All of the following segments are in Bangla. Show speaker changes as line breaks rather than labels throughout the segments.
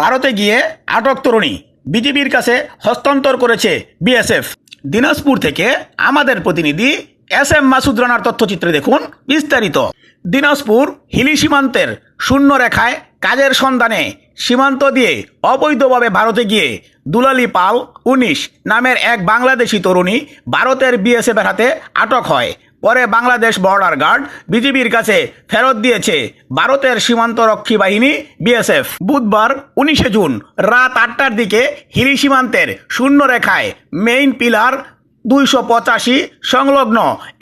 ভারতে গিয়ে আটক তরুণী। বিজেপির কাছে হস্তান্তর করেছে বিএসএফ। দিনাজপুর থেকে আমাদের প্রতিনিধি এস এম মাসুদ রানার তথ্যচিত্রে দেখুন বিস্তারিত। দিনাজপুর হিলি সীমান্তের শূন্য রেখায় কাজের সন্ধানে সীমান্ত দিয়ে অবৈধভাবে ভারতে গিয়ে দুলালি পাল উনিশ নামের এক বাংলাদেশি তরুণী ভারতের বিএসএফের হাতে আটক হয়। পরে বাংলাদেশ বর্ডার গার্ড বিজিবির কাছে ফেরত দিয়েছে ভারতের সীমান্তরক্ষী বাহিনী, বিএসএফ। বুধবার উনিশে জুন রাত আটটার দিকে হিলি সীমান্তের শূন্য রেখায় মেইন পিলার দুইশো পঁচাশি সংলগ্ন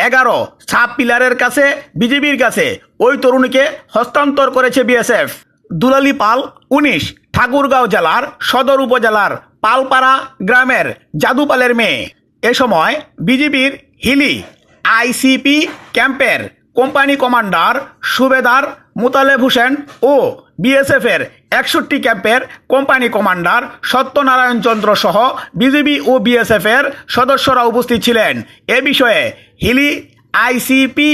এগারো সাব পিলারের কাছে বিজিবির কাছে ওই তরুণীকে হস্তান্তর করেছে বিএসএফ। দুলালি পাল উনিশ, ঠাকুরগাঁও জেলার সদর উপজেলার পালপাড়া গ্রামের জাদুপালের মেয়ে। এ সময় বিজিবির হিলি আইসিপি ক্যাম্পের কোম্পানি কমান্ডার সুবেদার মুতালেব হোসেন ও বিএসএফের একষট্টি ক্যাম্পের কোম্পানি কমান্ডার সত্যনারায়ণ চন্দ্র সহ বিজিবি ও বিএসএফের সদস্যরা উপস্থিত ছিলেন। এ বিষয়ে হিলি আইসিপি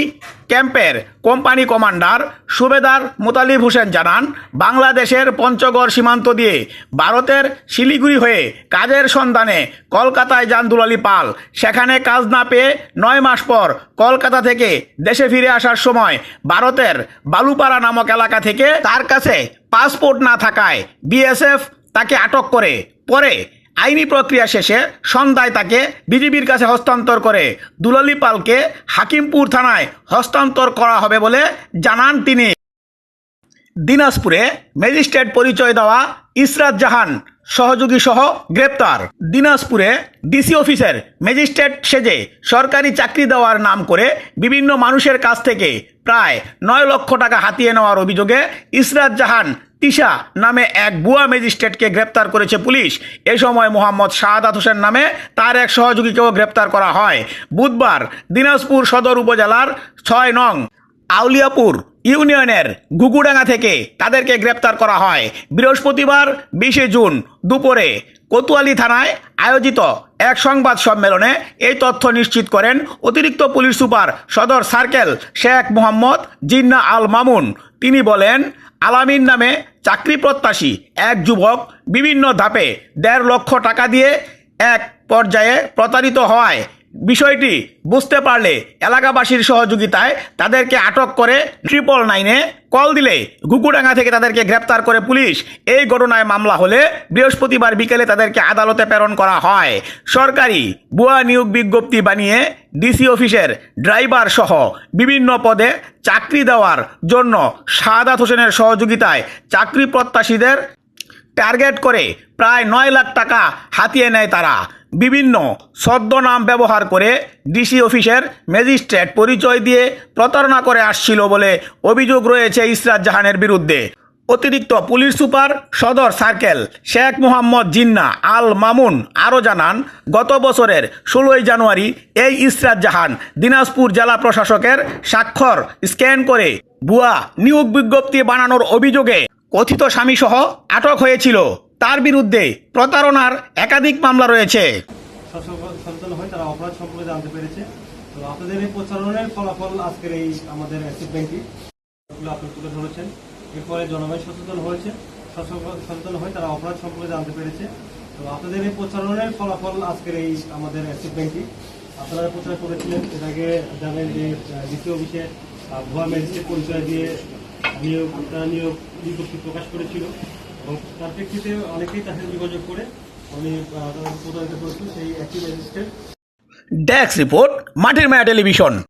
ক্যাম্পের কোম্পানি কমান্ডার সুবেদার মোতালিব হোসেন জানান, বাংলাদেশের পঞ্চগড় সীমান্ত দিয়ে ভারতের শিলিগুড়ি হয়ে কাজের সন্ধানে কলকাতায় যান দুলালি পাল। সেখানে কাজ না পেয়ে নয় মাস পর কলকাতা থেকে দেশে ফিরে আসার সময় ভারতের বালুপাড়া নামক এলাকা থেকে তার কাছে পাসপোর্ট না থাকায় বিএসএফ তাকে আটক করে। পরে আইনি প্রক্রিয়া শেষে সন্ধ্যায় তাকে বিজিবির কাছে হস্তান্তর করে দুলালি পালকে হাকিমপুর থানায় হস্তান্তর করা হবে বলে জানান তিনি। দিনাজপুরে ম্যাজিস্ট্রেট পরিচয় দেওয়া ইসরাত জাহান সহযোগী সহ গ্রেপ্তার। দিনাজপুরে ডিসি অফিসের ম্যাজিস্ট্রেট সেজে সরকারি চাকরি দেওয়ার নাম করে বিভিন্ন মানুষের কাছ থেকে প্রায় নয় লক্ষ টাকা হাতিয়ে নেওয়ার অভিযোগে ইসরাত জাহান তিশা নামে এক বুয়া ম্যাজিস্ট্রেটকে গ্রেপ্তার করেছে পুলিশ। এ সময় মোহাম্মদ শাহাদাত হোসেন নামে তার এক সহযোগীকেও গ্রেপ্তার করা হয়। বুধবার দিনাজপুর সদর উপজেলার ছয় নং আউলিয়াপুর ইউনিয়নের গুগুডাঙ্গা থেকে তাদেরকে গ্রেপ্তার করা হয়। বৃহস্পতিবার বিশে জুন দুপুরে কোতোয়ালি থানায় আয়োজিত এক সংবাদ সম্মেলনে এই তথ্য নিশ্চিত করেন অতিরিক্ত পুলিশ সুপার সদর সার্কেল শেখ মোহাম্মদ জিন্না আল মামুন। তিনি বলেন আলামিন নামে চাকরি প্রত্যাশী এক যুবক বিভিন্ন ধাপে দেড় লক্ষ টাকা দিয়ে এক পর্যায়ে প্রতারিত হওয়ায় বিষয়টি বুঝতে পারলে এলাকাবাসীর সহযোগিতায় তাদেরকে আটক করে ট্রিপল নাইনে কল দিলে গুকুডাঙ্গা থেকে তাদেরকে গ্রেপ্তার করে পুলিশ। এই ঘটনায় মামলা হলে বৃহস্পতিবার বিকেলে তাদেরকে আদালতে প্রেরণ করা হয়। সরকারি ভুয়া নিয়োগ বিজ্ঞপ্তি বানিয়ে ডিসি অফিসের ড্রাইভার সহ বিভিন্ন পদে চাকরি দেওয়ার জন্য শাহাদাত হোসেনের সহযোগিতায় চাকরি প্রত্যাশীদের টার্গেট করে প্রায় নয় লাখ টাকা হাতিয়ে নেয় তারা। বিভিন্ন ছদ্মনাম ব্যবহার করে ডিসি অফিসের ম্যাজিস্ট্রেট পরিচয় দিয়ে প্রতারণা করে আসছিল বলে অভিযোগ রয়েছে ইসরাত জাহানের বিরুদ্ধে। অতিরিক্ত পুলিশ সুপার সদর সার্কেল শেখ মোহাম্মদ জিন্না আল মামুন আরও জানান, গত বছরের ষোলোই জানুয়ারি এই ইসরাত জাহান দিনাজপুর জেলা প্রশাসকের স্বাক্ষর স্ক্যান করে ভুয়া নিয়োগ বিজ্ঞপ্তি বানানোর অভিযোগে কথিত স্বামীসহ আটক হয়েছিল। তার বিরুদ্ধে প্রতারণার একাধিক মামলা রয়েছে।
সচেতন তারা অপরাধ সম্পর্কে জানতে পেরেছে। তো প্রচারণের ফলাফল আজকের এই আমাদের সচেতন হয়েছে সচেতন- তারা অপরাধ সম্পর্কে জানতে পেরেছে। তো প্রচারণের ফলাফল আজকের এই আমাদের প্রচার করেছিলেন। আগে জানেন যে দ্বিতীয় ভুয়া পরিচয় দিয়ে নিয়োগ নিয়োগ বিজ্ঞপ্তি প্রকাশ করেছিল। এবং তার প্রেক্ষিতে অনেকেই যোগাযোগ করে আমি প্রতারিত সেই একই
রেজিস্টার রিপোর্ট মাটির মায়া টেলিভিশন